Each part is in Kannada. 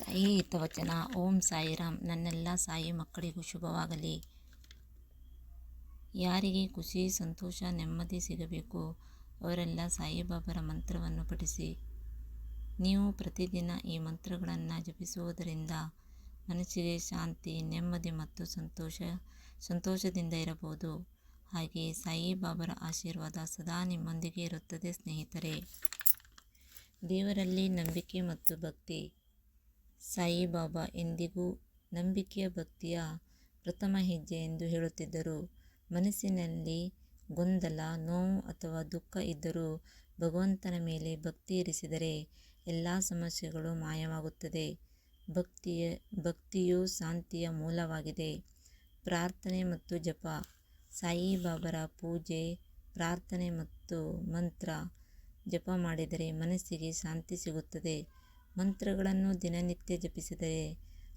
ಸಾಯಿ ಹಿತವಚನ ಓಂ ಸಾಯಿ ರಾಮ್ ನನ್ನೆಲ್ಲ ಸಾಯಿ ಮಕ್ಕಳಿಗೂ ಶುಭವಾಗಲಿ. ಯಾರಿಗೆ ಖುಷಿ, ಸಂತೋಷ, ನೆಮ್ಮದಿ ಸಿಗಬೇಕು, ಅವರೆಲ್ಲ ಸಾಯಿಬಾಬರ ಮಂತ್ರವನ್ನು ಪಠಿಸಿ. ನೀವು ಪ್ರತಿದಿನ ಈ ಮಂತ್ರಗಳನ್ನು ಜಪಿಸುವುದರಿಂದ ಮನಸ್ಸಿಗೆ ಶಾಂತಿ, ನೆಮ್ಮದಿ ಮತ್ತು ಸಂತೋಷ, ಸಂತೋಷದಿಂದ ಇರಬಹುದು. ಹಾಗೆ ಸಾಯಿಬಾಬರ ಆಶೀರ್ವಾದ ಸದಾ ನಿಮ್ಮೊಂದಿಗೆ ಇರುತ್ತದೆ ಸ್ನೇಹಿತರೆ. ದೇವರಲ್ಲಿ ನಂಬಿಕೆ ಮತ್ತು ಭಕ್ತಿ. ಸಾಯಿಬಾಬಾ ಎಂದಿಗೂ ನಂಬಿಕೆಯ ಭಕ್ತಿಯ ಪ್ರಥಮ ಹೆಜ್ಜೆ ಎಂದು ಹೇಳುತ್ತಿದ್ದರು. ಮನಸ್ಸಿನಲ್ಲಿ ಗೊಂದಲ, ನೋವು ಅಥವಾ ದುಃಖ ಇದ್ದರೂ ಭಗವಂತನ ಮೇಲೆ ಭಕ್ತಿ ಇರಿಸಿದರೆ ಎಲ್ಲ ಸಮಸ್ಯೆಗಳು ಮಾಯವಾಗುತ್ತದೆ. ಭಕ್ತಿಯ, ಭಕ್ತಿಯು ಶಾಂತಿಯ ಮೂಲವಾಗಿದೆ. ಪ್ರಾರ್ಥನೆ ಮತ್ತು ಜಪ, ಸಾಯಿಬಾಬರ ಪೂಜೆ, ಪ್ರಾರ್ಥನೆ ಮತ್ತು ಮಂತ್ರ ಜಪ ಮಾಡಿದರೆ ಮನಸ್ಸಿಗೆ ಶಾಂತಿ ಸಿಗುತ್ತದೆ. ಮಂತ್ರಗಳನ್ನು ದಿನನಿತ್ಯ ಜಪಿಸಿದರೆ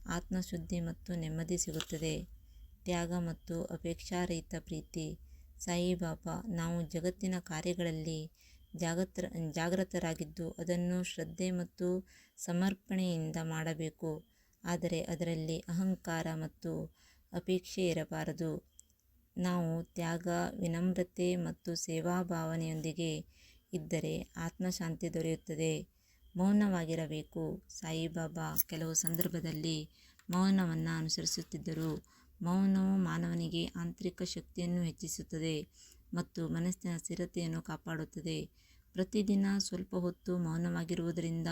ಆತ್ಮಶುದ್ಧಿ ಮತ್ತು ನೆಮ್ಮದಿ ಸಿಗುತ್ತದೆ. ತ್ಯಾಗ ಮತ್ತು ಅಪೇಕ್ಷಾರಹಿತ ಪ್ರೀತಿ. ಸಾಯಿಬಾಬಾ ನಾವು ಜಗತ್ತಿನ ಕಾರ್ಯಗಳಲ್ಲಿ ಜಾಗತ್ರ, ಜಾಗೃತರಾಗಿದ್ದು ಅದನ್ನು ಶ್ರದ್ಧೆ ಮತ್ತು ಸಮರ್ಪಣೆಯಿಂದ ಮಾಡಬೇಕು. ಆದರೆ ಅದರಲ್ಲಿ ಅಹಂಕಾರ ಮತ್ತು ಅಪೇಕ್ಷೆ ಇರಬಾರದು. ನಾವು ತ್ಯಾಗ, ವಿನಮ್ರತೆ ಮತ್ತು ಸೇವಾ ಭಾವನೆಯೊಂದಿಗೆ ಇದ್ದರೆ ಆತ್ಮಶಾಂತಿ ದೊರೆಯುತ್ತದೆ. ಮೌನವಾಗಿರಬೇಕು. ಸಾಯಿಬಾಬಾ ಕೆಲವು ಸಂದರ್ಭದಲ್ಲಿ ಮೌನವನ್ನು ಅನುಸರಿಸುತ್ತಿದ್ದರು. ಮೌನವು ಮಾನವನಿಗೆ ಆಂತರಿಕ ಶಕ್ತಿಯನ್ನು ಹೆಚ್ಚಿಸುತ್ತದೆ ಮತ್ತು ಮನಸ್ಸಿನ ಸ್ಥಿರತೆಯನ್ನು ಕಾಪಾಡುತ್ತದೆ. ಪ್ರತಿದಿನ ಸ್ವಲ್ಪ ಹೊತ್ತು ಮೌನವಾಗಿರುವುದರಿಂದ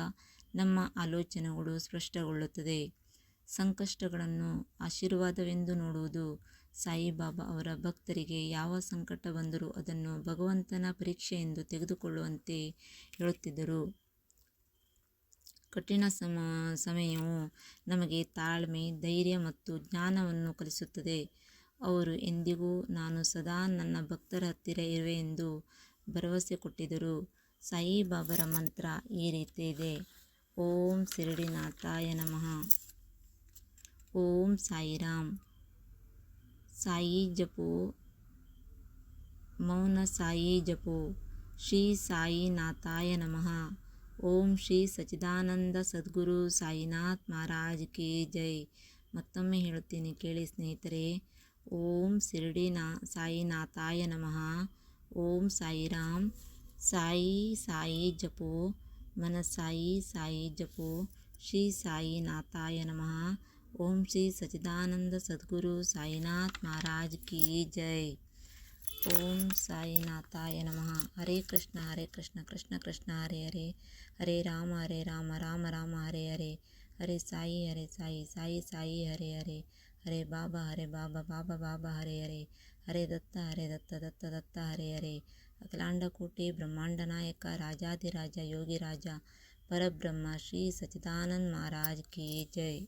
ನಮ್ಮ ಆಲೋಚನೆಗಳು ಸ್ಪಷ್ಟಗೊಳ್ಳುತ್ತದೆ. ಸಂಕಷ್ಟಗಳನ್ನು ಆಶೀರ್ವಾದವೆಂದು ನೋಡುವುದು ಸಾಯಿಬಾಬಾ ಅವರ ಭಕ್ತರಿಗೆ ಯಾವ ಸಂಕಟ ಬಂದರೂ ಅದನ್ನು ಭಗವಂತನ ಪರೀಕ್ಷೆ ಎಂದು ತೆಗೆದುಕೊಳ್ಳುವಂತೆ ಹೇಳುತ್ತಿದ್ದರು. ಕಠಿಣ ಸಮ, ಸಮಯವು ನಮಗೆ ತಾಳ್ಮೆ, ಧೈರ್ಯ ಮತ್ತು ಜ್ಞಾನವನ್ನು ಕಲಿಸುತ್ತದೆ. ಅವರು, ಎಂದಿಗೂ ನಾನು ಸದಾ ನನ್ನ ಭಕ್ತರ ಹತ್ತಿರ ಇರುವೆ ಎಂದು ಭರವಸೆ ಕೊಟ್ಟಿದ್ದರು. ಸಾಯಿಬಾಬರ ಮಂತ್ರ ಈ ರೀತಿ ಇದೆ. ಓಂ ಶಿರಡಿನಾಥಾಯ ನಮಃ. ಓಂ ಸಾಯಿರಾಮ್. ಸಾಯಿ ಜಪೋ. ಮೌನ ಸಾಯಿ ಜಪೋ. ಶ್ರೀ ಸಾಯಿನಾಥಾಯ ನಮಃ. ಓಂ ಶ್ರೀ ಸಚಿದಾನಂದ ಸದ್ಗುರು ಸಾಯಿನಾಥ್ ಮಹಾರಾಜ್ ಕೆ ಜೈ. ಮತ್ತೊಮ್ಮೆ ಹೇಳುತ್ತೀನಿ ಕೇಳಿ ಸ್ನೇಹಿತರೆ, ಓಂ ಶಿರಡಿ ನಾ ಸಾಯಿನಾಥಾಯ ನಮಃ. ಓಂ ಸಾಯಿರಾಮ್, ಸಾಯಿ ಸಾಯಿ ಜಪೋ, ಮನಸ್ಸಾಯಿ ಸಾಯಿ ಸಾಯಿ ಜಪೋ, ಶ್ರೀ ಸಾಯಿನಾಥಾಯ ನಮಃ. ಓಂ ಶ್ರೀ ಸಚಿದಾನಂದ ಸದ್ಗುರು ಸಾಯಿನಾಥ್ ಮಹಾರಾಜ್ ಕಿ ಜೈ. ओम साईनाथाय नमः। हरे कृष्ण हरे कृष्ण कृष्ण कृष्ण, हरे हरे। हरे राम हरे राम राम राम, हरे हरे। हरे साई हरे साई साई साई, हरे हरे। हरे बाबा हरे बाबा बाबा बाबा, हरे हरे। हरे दत्ता हरे दत्ता दत्ता दत्ता, हरे हरे। अखिलांड कोटि ब्रह्मांड नायक, राजाधिराजा योगी राजा परब्रह्मा, श्री सचिदानंद महाराज की जय।